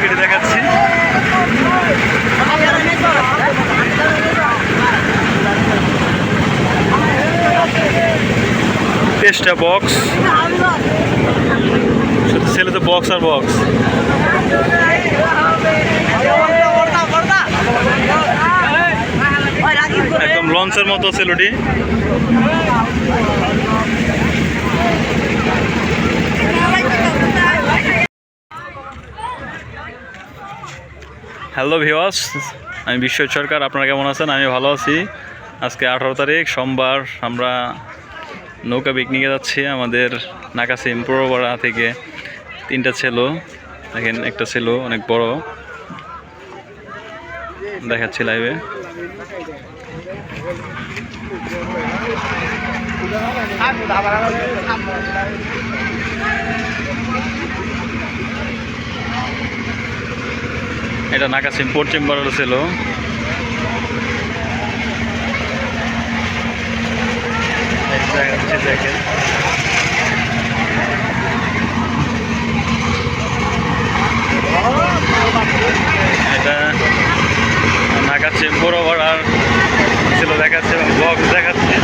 কেটে দেখাচ্ছি। তেইশটা বক্স শুধু ছেলে তো বক্স আর বক্স একদম লঞ্চের মতো সেলুটি হ্যালো ভিওয়াস আমি বিশ্ব সরকার, আপনারা কেমন আছেন? আমি ভালো আছি। আজকে আঠারো তারিখ, সোমবার আমরা নৌকা পিকনিকে যাচ্ছি। আমাদের নাকাসিম পুরোপাড়া থেকে তিনটা ছেলো, দেখেন একটা ছিল অনেক বড়। দেখাচ্ছি লাইভে এটা নাকাসিম পশ্চিম পাড়ার ছিল। এটা নাকাসিম বড় ভাড়ার ছিল দেখাচ্ছে এবং বক্স দেখাচ্ছে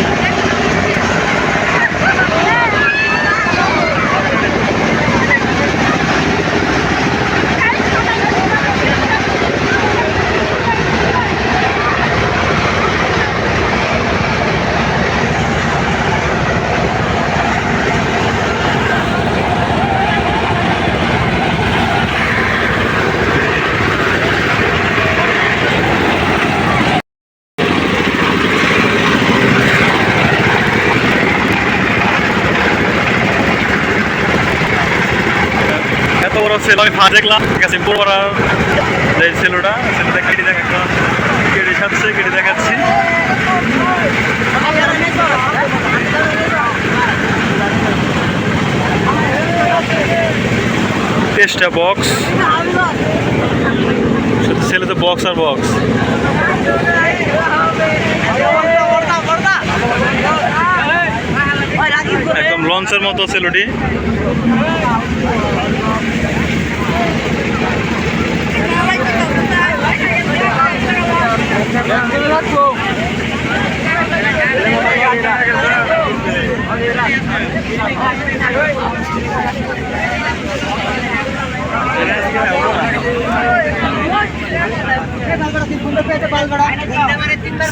এত বড় ছিল আমি ফা দেখলাম। গেছে পুরোপাড়ার যে ছেলেটা ছেলেটা কেটে দেখা কেটে সাথে কেটে দেখাচ্ছি। তেইশটা বক্স ছেলে তো বক্স আর বক্স লঞ্চের মতো সেলুটি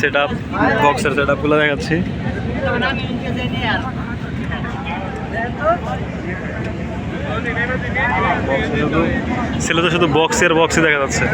সেট আপ বক্সের সেট আপগুলো দেখাচ্ছি। ছেলে তো শুধু বক্সের বক্সই দেখা যাচ্ছে।